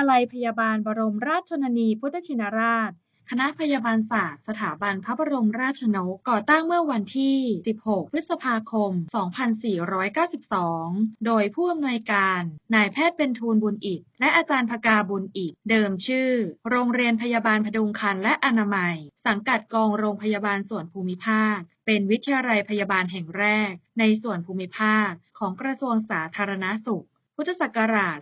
วิทยาลัยพยาบาลบรมราชชนนีพุทธชินราช คณะพยาบาลศาสตร์สถาบันพระบรมราชนกก่อตั้งเมื่อวันที่ 16 พฤษภาคม 2492 โดยผู้อำนวยการนายแพทย์เป็นทูลบุญอิฐและอาจารย์พกาบุญอิฐเดิมชื่อ โรงเรียนพยาบาลพดุงครรภ์และอนามัย สังกัดกองโรงพยาบาลส่วนภูมิภาค เป็นวิทยาลัยพยาบาลแห่งแรก ในส่วนภูมิภาคของกระทรวงสาธารณสุข พุทธศักราช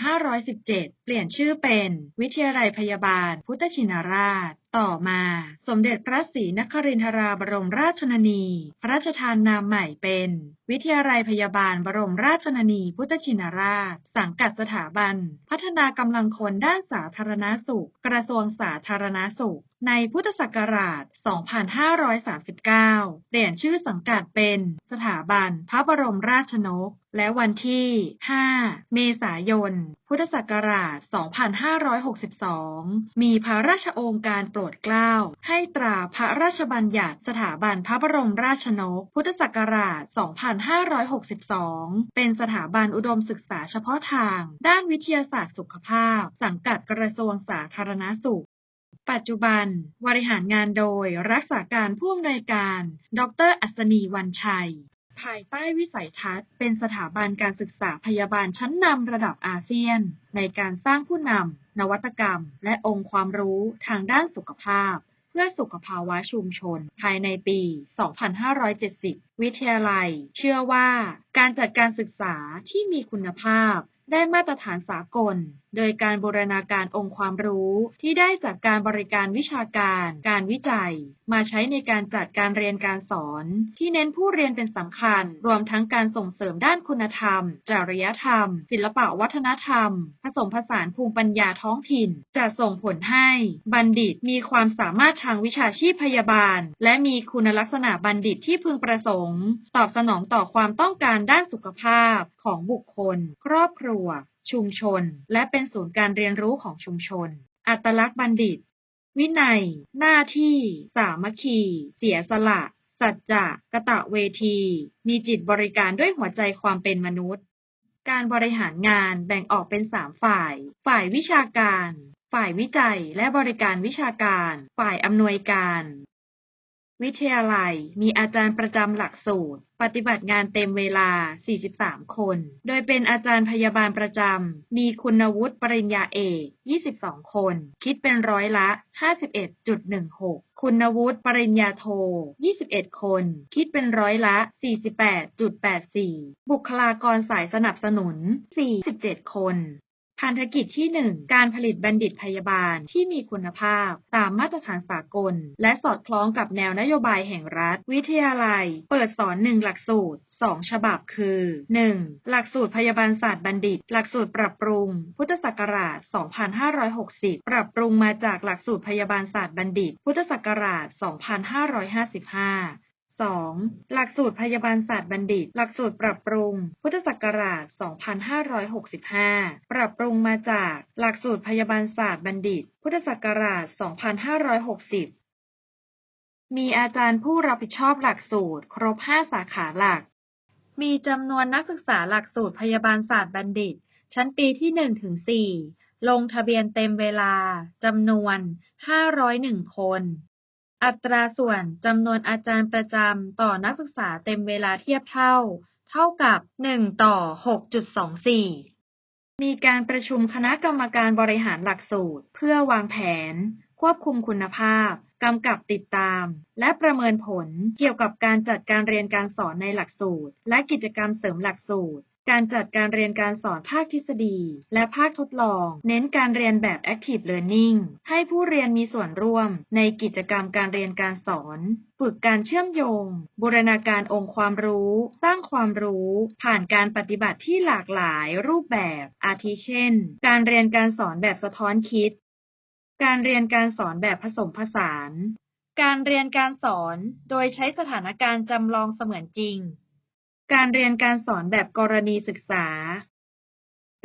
2517 เปลี่ยนชื่อเป็น วิทยาลัยพยาบาล พุทธชินราช ต่อมา สมเด็จพระศรีนครินทราบรมราชชนนี พระราชทานนามใหม่เป็น วิทยาลัยพยาบาลบรมราชชนนีพุทธชินราช สังกัดสถาบัน พัฒนากำลังคนด้านสาธารณสุข กระทรวงสาธารณสุข ในพุทธศักราช 2539 เปลี่ยนชื่อสังกัดเป็นสถาบันพระบรมราชชนก และวันที่ 5 เมษายน พุทธศักราช 2562 มีพระราชโองการโปรดเกล้า ให้ตราพระราชบัญญัติสถาบันพระบรมราชนก พุทธศักราช 2562 เป็นสถาบันอุดมศึกษาเฉพาะทาง ด้านวิทยาศาสตร์สุขภาพ สังกัดกระทรวงสาธารณสุขปัจจุบัน บริหารงานโดยรักษาการผู้อำนวยการ ดร อัศนีวันชัย ภายใต้วิสัยทัศน์ เป็นสถาบันการศึกษาพยาบาลชั้นนำระดับอาเซียน ในการสร้างผู้นำ นวัตกรรม และองค์ความรู้ทางด้านสุขภาพ เพื่อสุขภาวะชุมชน ภายในปี 2570 วิทยาลัย เชื่อว่าการจัดการศึกษาที่มีคุณภาพได้มาตรฐานสากล โดยการบูรณาการองค์ความรู้ที่ได้จากการบริการวิชาการ การวิจัย มาใช้ในการจัดการเรียนการสอน ที่เน้นผู้เรียนเป็นสำคัญ รวมทั้งการส่งเสริมด้านคุณธรรม จริยธรรม ศิลปะวัฒนธรรม ผสมผสานภูมิปัญญาท้องถิ่น จะส่งผลให้ บัณฑิตมีความสามารถทางวิชาชีพพยาบาล และมีคุณลักษณะบัณฑิตที่พึงประสงค์ ตอบสนองต่อความต้องการด้านสุขภาพของบุคคล ครอบครัว ชุมชน และเป็นศูนย์การเรียนรู้ของชุมชน อัตลักษณ์บัณฑิต วินัย หน้าที่ สามัคคี เสียสละ สัจจะกะตะเวที มีจิตบริการด้วยหัวใจความเป็นมนุษย์ การบริหารงานแบ่งออกเป็นสามฝ่าย ฝ่ายวิชาการ ฝ่ายวิจัยและบริการวิชาการ ฝ่ายอำนวยการ วิทยาลัย มีอาจารย์ประจำหลักสูตร ปฏิบัติงานเต็มเวลา 43 คน โดยเป็นอาจารย์พยาบาลประจำ มีคุณวุฒิปริญญาเอก 22 คน คิดเป็นร้อยละ 51.16 คุณวุฒิปริญญาโท 21 คน คิดเป็นร้อยละ 48.84 บุคลากรสายสนับสนุน 47 คน พันธกิจที่ 1 การผลิตบัณฑิตพยาบาลที่มีคุณภาพ ตามมาตรฐานสากล และสอดคล้องกับแนวนโยบายแห่งรัฐ วิทยาลัย เปิดสอน1หลักสูตร2 ฉบับคือ 1. หลักสูตรพยาบาลศาสตร์บัณฑิต หลักสูตรปรับปรุง พุทธศักราช 2560 ปรับปรุงมาจากหลักสูตรพยาบาลศาสตร์บัณฑิต พุทธศักราช 2555 2. หลักสูตรพยาบาลศาสตร์บัณฑิต หลักสูตรปรับปรุง พุทธศักราช 2565 ปรับปรุงมาจากหลักสูตรพยาบาลศาสตร์บัณฑิต พุทธศักราช 2560 มีอาจารย์ผู้รับผิดชอบหลักสูตร ครบ 5 สาขาหลัก มีจำนวนนักศึกษาหลักสูตรพยาบาลศาสตร์บัณฑิต ชั้นปีที่ 1 ถึง 4 ลงทะเบียนเต็มเวลาจำนวน 501 คน อัตราส่วนจำนวนอาจารย์ประจำต่อนักศึกษาเต็มเวลาเทียบเท่า เท่ากับ 1 ต่อ 6.24 มีการประชุมคณะกรรมการบริหารหลักสูตร เพื่อวางแผน ควบคุมคุณภาพกำกับติดตาม และประเมินผลเกี่ยวกับการจัดการเรียนการสอนในหลักสูตร และกิจกรรมเสริมหลักสูตร การจัดการเรียนการสอนภาคทฤษฎี และภาคทดลอง เน้นการเรียนแบบ Active Learning ให้ผู้เรียนมีส่วนร่วมในกิจกรรมการเรียนการสอน ฝึกการเชื่อมโยง บูรณาการองค์ความรู้ สร้างความรู้ ผ่านการปฏิบัติที่หลากหลายรูปแบบ อาทิเช่น การเรียนการสอนแบบสะท้อนคิด การเรียนการสอนแบบผสมผสาน การเรียนการสอนโดยใช้สถานการณ์จำลองเสมือนจริง การเรียนการสอนแบบกรณีศึกษา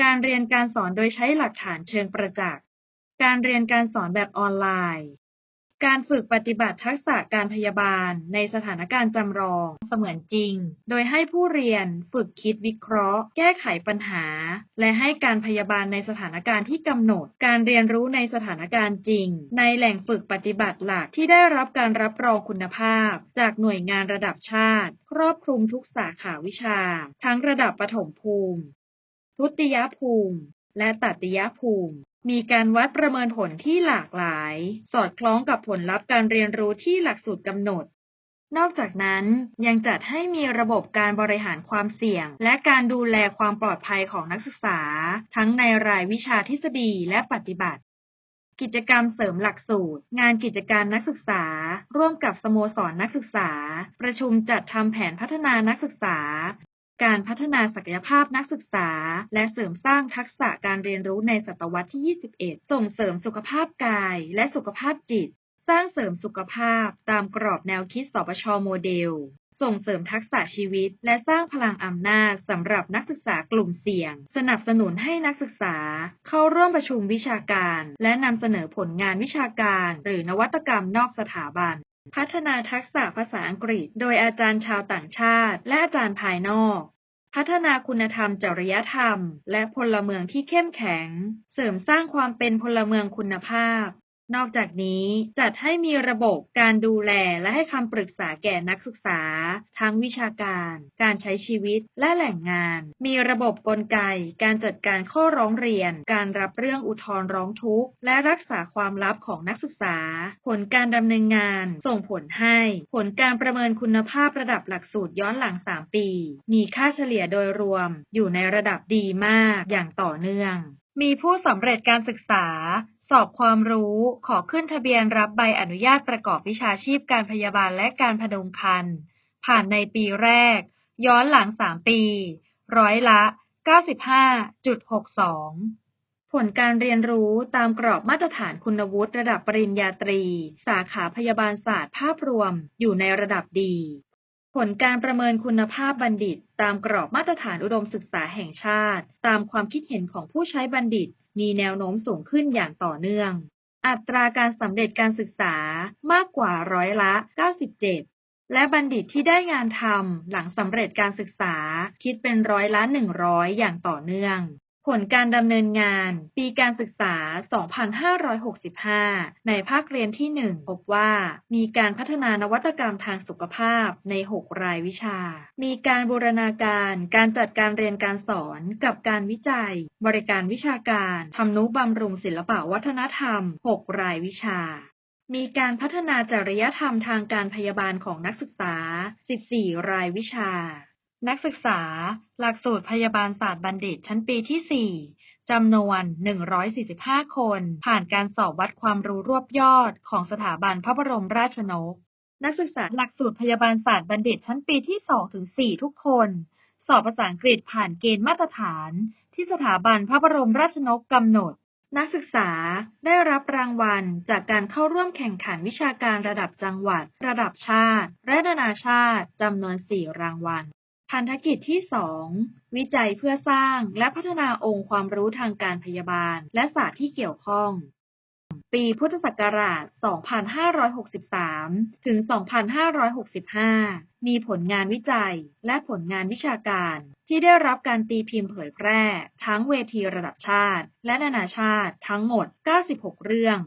การเรียนการสอนโดยใช้หลักฐานเชิงประจักษ์ การเรียนการสอนแบบออนไลน์ การฝึกปฏิบัติทักษะการพยาบาลในสถานการณ์จำลองเสมือนจริง โดยให้ผู้เรียนฝึกคิดวิเคราะห์ แก้ไขปัญหา และให้การพยาบาลในสถานการณ์ที่กำหนด การเรียนรู้ในสถานการณ์จริง ในแหล่งฝึกปฏิบัติหลักที่ได้รับการรับรองคุณภาพ จากหน่วยงานระดับชาติ ครอบคลุมทุกสาขาวิชา ทั้งระดับประถมภูมิ ทุติยภูมิ และตติยภูมิ มีการวัดประเมินผลที่หลากหลาย สอดคล้องกับผลลัพธ์การเรียนรู้ที่หลักสูตรกำหนด นอกจากนั้นยังจัดให้มีระบบการบริหารความเสี่ยง และการดูแลความปลอดภัยของนักศึกษา ทั้งในรายวิชาทฤษฎีและปฏิบัติ กิจกรรมเสริมหลักสูตร งานกิจการนักศึกษา ร่วมกับสโมสรนักศึกษา ประชุมจัดทำแผนพัฒนานักศึกษา การพัฒนาศักยภาพนักศึกษา และเสริมสร้างทักษะการเรียนรู้ในศตวรรษที่ 21 ส่งเสริมสุขภาพกายและสุขภาพจิต สร้างเสริมสุขภาพตามกรอบแนวคิดสปชโมเดล ส่งเสริมทักษะชีวิต และสร้างพลังอำนาจสำหรับนักศึกษากลุ่มเสี่ยง สนับสนุนให้นักศึกษา เข้าร่วมประชุมวิชาการ และนำเสนอผลงานวิชาการ หรือนวัตกรรมนอกสถาบัน พัฒนาทักษะภาษาอังกฤษ โดยอาจารย์ชาวต่างชาติ และอาจารย์ภายนอก พัฒนาคุณธรรมจริยธรรม และพลเมืองที่เข้มแข็ง เสริมสร้างความเป็นพลเมืองคุณภาพ นอกจากนี้จัดให้มีระบบการดูแลและให้คำปรึกษาแก่นักศึกษา ทั้งวิชาการ การใช้ชีวิตและแหล่งงาน มีระบบกลไก การจัดการข้อร้องเรียน การรับเรื่องอุทธรณ์ร้องทุกข์ และรักษาความลับของนักศึกษา ผลการดำเนินงาน ส่งผลให้ ผลการประเมินคุณภาพระดับหลักสูตรย้อนหลัง 3 ปี มีค่าเฉลี่ยโดยรวม อยู่ในระดับดีมากอย่างต่อเนื่องมีผู้สำเร็จการศึกษา สอบความรู้ ขอขึ้นทะเบียนรับใบอนุญาตประกอบวิชาชีพการพยาบาลและการพดุงครรภ์ผ่านในปีแรก ย้อนหลัง 3 ปี ร้อยละ 95.62 ผลการเรียนรู้ตามกรอบมาตรฐานคุณวุฒิระดับปริญญาตรี สาขาพยาบาลศาสตร์ภาพรวมอยู่ในระดับดี ผลการประเมินคุณภาพบัณฑิต ตามกรอบมาตรฐานอุดมศึกษาแห่งชาติ ตามความคิดเห็นของผู้ใช้บัณฑิต มีแนวโน้มสูงขึ้นอย่างต่อเนื่อง อัตราการสำเร็จการศึกษามากกว่าร้อยละ 97 และบัณฑิตที่ได้งานทำหลังสำเร็จการศึกษาคิดเป็นร้อยละ 100 อย่างต่อเนื่อง ผลการดำเนินงาน ปีการศึกษา 2565 ในภาคเรียนที่ 1 พบว่า มีการพัฒนานวัตกรรมทางสุขภาพใน 6 รายวิชา มีการบูรณาการการจัดการเรียนการสอนกับการวิจัย บริการวิชาการทำนุบำรุงศิลปะวัฒนธรรม 6 รายวิชามีการพัฒนาจริยธรรมทางการพยาบาลของนักศึกษา 14 รายวิชา นักศึกษา หลักสูตรพยาบาลศาสตร์บัณฑิตชั้นปีที่ 4 จำนวน 145 คน ผ่านการสอบวัดความรู้รวบยอดของสถาบันพระบรมราชนก นักศึกษาหลักสูตรพยาบาลศาสตร์บัณฑิตชั้นปีที่2ถึง4ทุกคน สอบภาษาอังกฤษผ่านเกณฑ์มาตรฐาน ที่สถาบันพระบรมราชนกกำหนด นักศึกษาได้รับรางวัลจากการเข้าร่วมแข่งขันวิชาการระดับจังหวัด ระดับชาติ และนานาชาติจำนวน 4 รางวัล พันธกิจที่ 2 วิจัยเพื่อสร้างและพัฒนาองค์ความรู้ทางการพยาบาล และศาสตร์ที่เกี่ยวข้อง ปีพุทธศักราช 2563 ถึง 2565 มีผลงานวิจัยและผลงานวิชาการ ที่ได้รับการตีพิมพ์เผยแพร่ ทั้งเวทีระดับชาติ และนานาชาติทั้งหมด 96 เรื่อง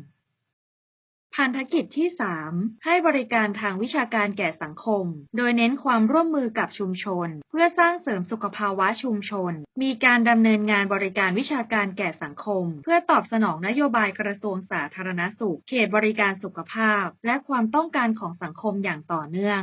พันธกิจที่ 3 ให้บริการทางวิชาการแก่สังคม โดยเน้นความร่วมมือกับชุมชน เพื่อสร้างเสริมสุขภาวะชุมชน มีการดำเนินงานบริการวิชาการแก่สังคม เพื่อตอบสนองนโยบายกระทรวงสาธารณสุข เขตบริการสุขภาพ และความต้องการของสังคมอย่างต่อเนื่อง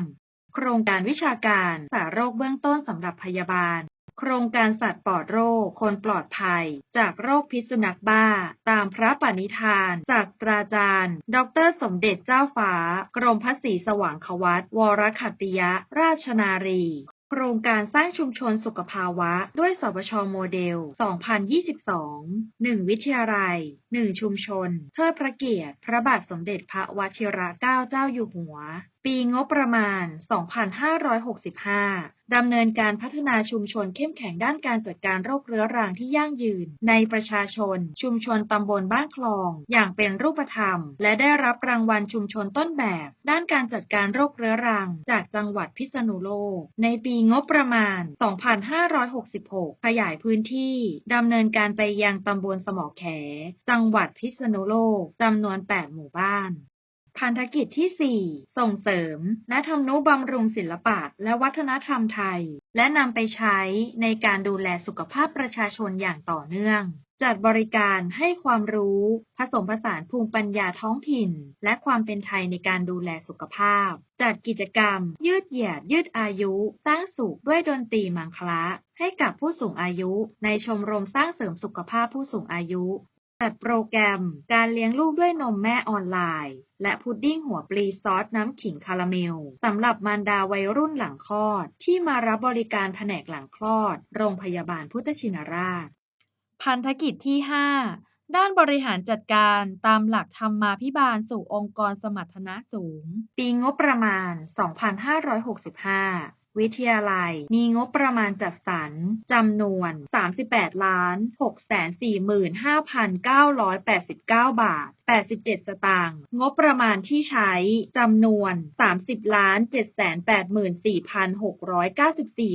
โครงการวิชาการสาโรคเบื้องต้นสำหรับพยาบาล โครงการสัตว์ปลอดโรค คนปลอดภัย จากโรคพิษสุนัขบ้า ตามพระปณิธานจากตราจารย์ ดรสมเด็จเจ้าฟ้า กรมพระศรีสว่างควัตวรคัตติยะ ราชนารีโครงการสร้างชุมชนสุขภาวะ ด้วยสปชโมเดล 2022 1 วิทยาลัย 1 ชุมชน เทิดพระเกียรติ พระบาทสมเด็จพระวชิรเกล้าเจ้าอยู่หัว ปีงบประมาณ 2565 ดำเนินการพัฒนาชุมชนเข้มแข็งด้านการจัดการโรคเรื้อรังที่ยั่งยืน ในประชาชน ชุมชนตำบลบ้านคลอง อย่างเป็นรูปธรรม และได้รับรางวัลชุมชนต้นแบบ ด้านการจัดการโรคเรื้อรัง จากจังหวัดพิษณุโลก ในปีงบประมาณ 2566 ขยายพื้นที่ดำเนินการไปยังตำบลสมอแข จังหวัดพิษณุโลกจำนวน 8 หมู่บ้าน พันธกิจที่ 4 ส่งเสริม และทำนุบำรุงศิลปะและวัฒนธรรมไทย และนำไปใช้ในการดูแลสุขภาพประชาชนอย่างต่อเนื่อง จัดบริการให้ความรู้ ผสมผสานภูมิปัญญาท้องถิ่น และความเป็นไทยในการดูแลสุขภาพ จัดกิจกรรม ยืดเหยียด ยืดอายุ สร้างสุขด้วยดนตรีมังคละให้กับผู้สูงอายุ ในชมรมสร้างเสริมสุขภาพผู้สูงอายุ จัดโปรแกรมการเลี้ยงลูกด้วยนมแม่ออนไลน์ และพุดดิ้งหัวปลีซอสน้ำขิงคาราเมลสำหรับมารดาวัยรุ่นหลังคลอด ที่มารับบริการแผนกหลังคลอด โรงพยาบาลพุทธชินราช พันธกิจที่ 5 ด้านบริหารจัดการตามหลักธรรมาภิบาลสู่องค์กรสมรรถนะสูง ปีงบประมาณ 2565 วิทยาลัย มีงบประมาณจัดสรรจำนวน 38ล้าน645,989 บาท 87 สตางค์งบประมาณที่ใช้จำนวน 30ล้าน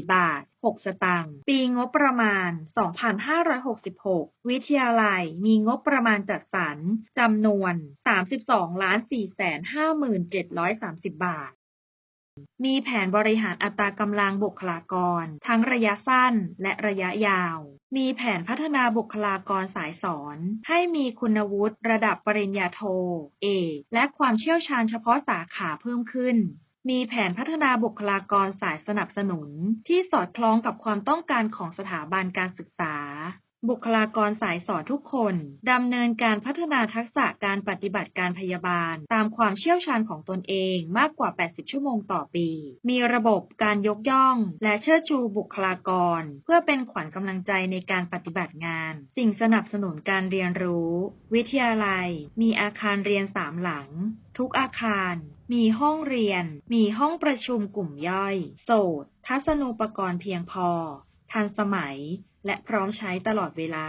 784,694 บาท 6 สตางค์ปีงบประมาณ 2566 วิทยาลัย มีงบประมาณจัดสรรจำนวน 32ล้าน457,730 บาท มีแผนบริหารอัตรากำลังบุคลากร ทั้งระยะสั้นและระยะยาว มีแผนพัฒนาบุคลากรสายสอน ให้มีคุณวุฒิระดับปริญญาโท เอก และความเชี่ยวชาญเฉพาะสาขาเพิ่มขึ้นมีแผนพัฒนาบุคลากรสายสนับสนุน ที่สอดคล้องกับความต้องการของสถาบันการศึกษา บุคลากรสายสอนทุกคนดำเนินการพัฒนาทักษะการปฏิบัติการพยาบาล ตามความเชี่ยวชาญของตนเองมากกว่า 80 ชั่วโมงต่อปี มีระบบการยกย่อง และเชิดชูบุคลากร เพื่อเป็นขวัญกำลังใจในการปฏิบัติงาน สิ่งสนับสนุนการเรียนรู้ วิทยาลัย มีอาคารเรียนสามหลัง ทุกอาคาร มีห้องเรียน มีห้องประชุมกลุ่มย่อย โสดทัศนูปกรณ์เพียงพอ ทันสมัย และพร้อมใช้ตลอดเวลา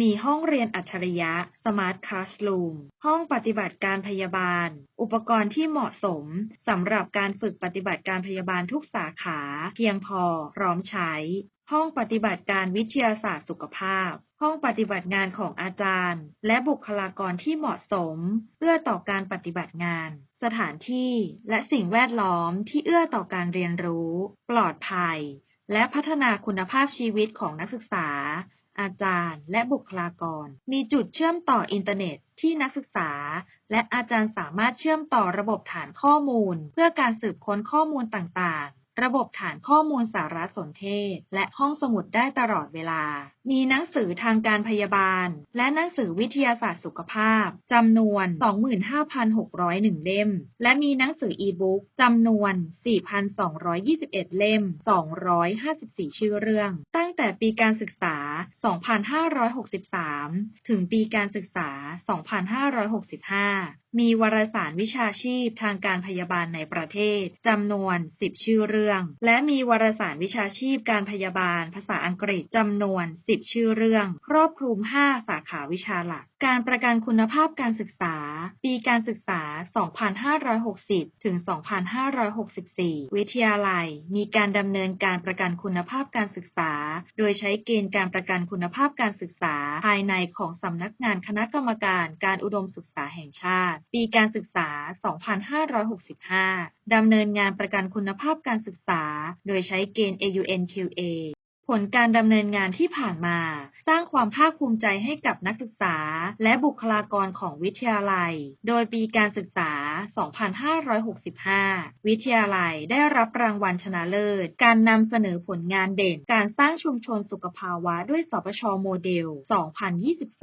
มีห้องเรียนอัจฉริยะ Smart Classroom ห้องปฏิบัติการพยาบาล อุปกรณ์ที่เหมาะสมสำหรับการฝึกปฏิบัติการพยาบาลทุกสาขา เพียงพอ พร้อมใช้ ห้องปฏิบัติการวิทยาศาสตร์สุขภาพ ห้องปฏิบัติงานของอาจารย์ และบุคลากรที่เหมาะสม เอื้อต่อการปฏิบัติงาน สถานที่และสิ่งแวดล้อมที่เอื้อต่อการเรียนรู้ ปลอดภัย และพัฒนาคุณภาพชีวิตของนักศึกษา อาจารย์ และบุคลากร มีจุดเชื่อมต่ออินเทอร์เน็ตที่นักศึกษา และอาจารย์สามารถเชื่อมต่อระบบฐานข้อมูล เพื่อการสืบค้นข้อมูลต่างๆ ระบบฐานข้อมูลสารสนเทศ และห้องสมุดได้ตลอดเวลา มีหนังสือทางการพยาบาล และหนังสือวิทยาศาสตร์สุขภาพจำนวน 25,601 เล่ม และมีหนังสืออีบุ๊กจำนวน 4,221 เล่ม 254 ชื่อเรื่อง ตั้งแต่ปีการศึกษา 2563 ถึงปีการศึกษา 2565มีวารสารวิชาชีพทางการพยาบาลในประเทศจำนวน 10 ชื่อเรื่อง และมีวารสารวิชาชีพการพยาบาล ภาษาอังกฤษจำนวน 10 ชื่อเรื่อง ครอบคลุม 5 สาขาวิชาหลัก การประกันคุณภาพการศึกษา ปีการศึกษา 2560 ถึง 2564 วิทยาลัย มีการดำเนินการประกันคุณภาพการศึกษา โดยใช้เกณฑ์การประกันคุณภาพการศึกษา ภายในของสำนักงานคณะกรรมการการอุดมศึกษาแห่งชาติ ปีการศึกษา 2565 ดำเนินงานประกันคุณภาพการศึกษา โดยใช้เกณฑ์ AUNQA ผลการดำเนินงานที่ผ่านมา สร้างความภาคภูมิใจให้กับนักศึกษา และบุคลากรของวิทยาลัย โดยปีการศึกษา 2565 วิทยาลัยได้รับรางวัลชนะเลิศ การนำเสนอผลงานเด่น การสร้างชุมชนสุขภาวะด้วยสปชโมเดล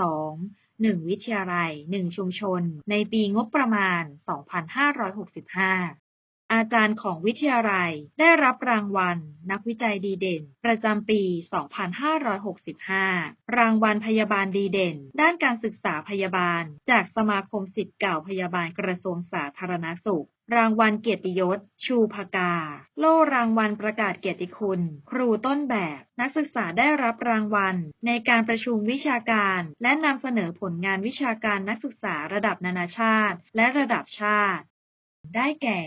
2022 1 วิทยาลัย 1 ชุมชน ในปีงบประมาณ 2565 อาจารย์ของวิทยาลัย ได้รับรางวัล นักวิจัยดีเด่น ประจำปี 2565 รางวัลพยาบาลดีเด่น ด้านการศึกษาพยาบาล จากสมาคมสิทธิ์เก่าพยาบาลกระทรวงสาธารณสุข รางวัลเกียรติยศ ชูพกา โล่รางวัลประกาศเกียรติคุณ ครูต้นแบบ นักศึกษาได้รับรางวัล ในการประชุมวิชาการ และนำเสนอผลงานวิชาการนักศึกษาระดับนานาชาติ และระดับชาติ ได้แก่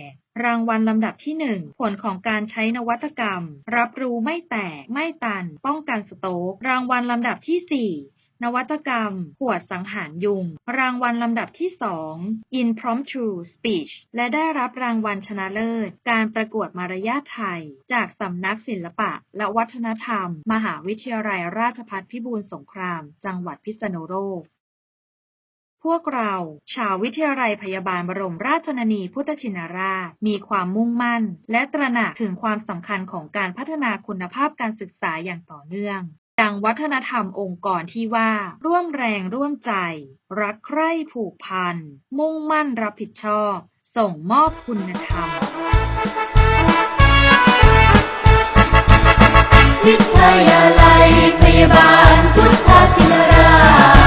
รางวัลลำดับที่ 1 ผลของการใช้นวัตกรรม รับรู้ไม่แตก ไม่ตัน ป้องกันสโตกรางวัลลำดับที่ 4นวัตกรรม ขวดสังหารยุง รางวัลลำดับที่ 2 Impromptu Speech และได้รับรางวัลชนะเลิศ การประกวดมารยาทไทย จากสำนักศิลปะ และวัฒนธรรม มหาวิทยาลัยราชภัฏพิบูลสงคราม จังหวัดพิษณุโลก พวกเรา ชาววิทยาลัยพยาบาลบรมราชชนนีพุทธชินราช มีความมุ่งมั่น และตระหนักถึงความสำคัญของการพัฒนาคุณภาพการศึกษาอย่างต่อเนื่องดังวัฒนธรรมองค์กรที่ว่า ร่วมแรงร่วมใจ รักใคร่ผูกพัน มุ่งมั่นรับผิดชอบ ส่งมอบคุณธรรม วิทยาลัยพยาบาลพุทธชินราช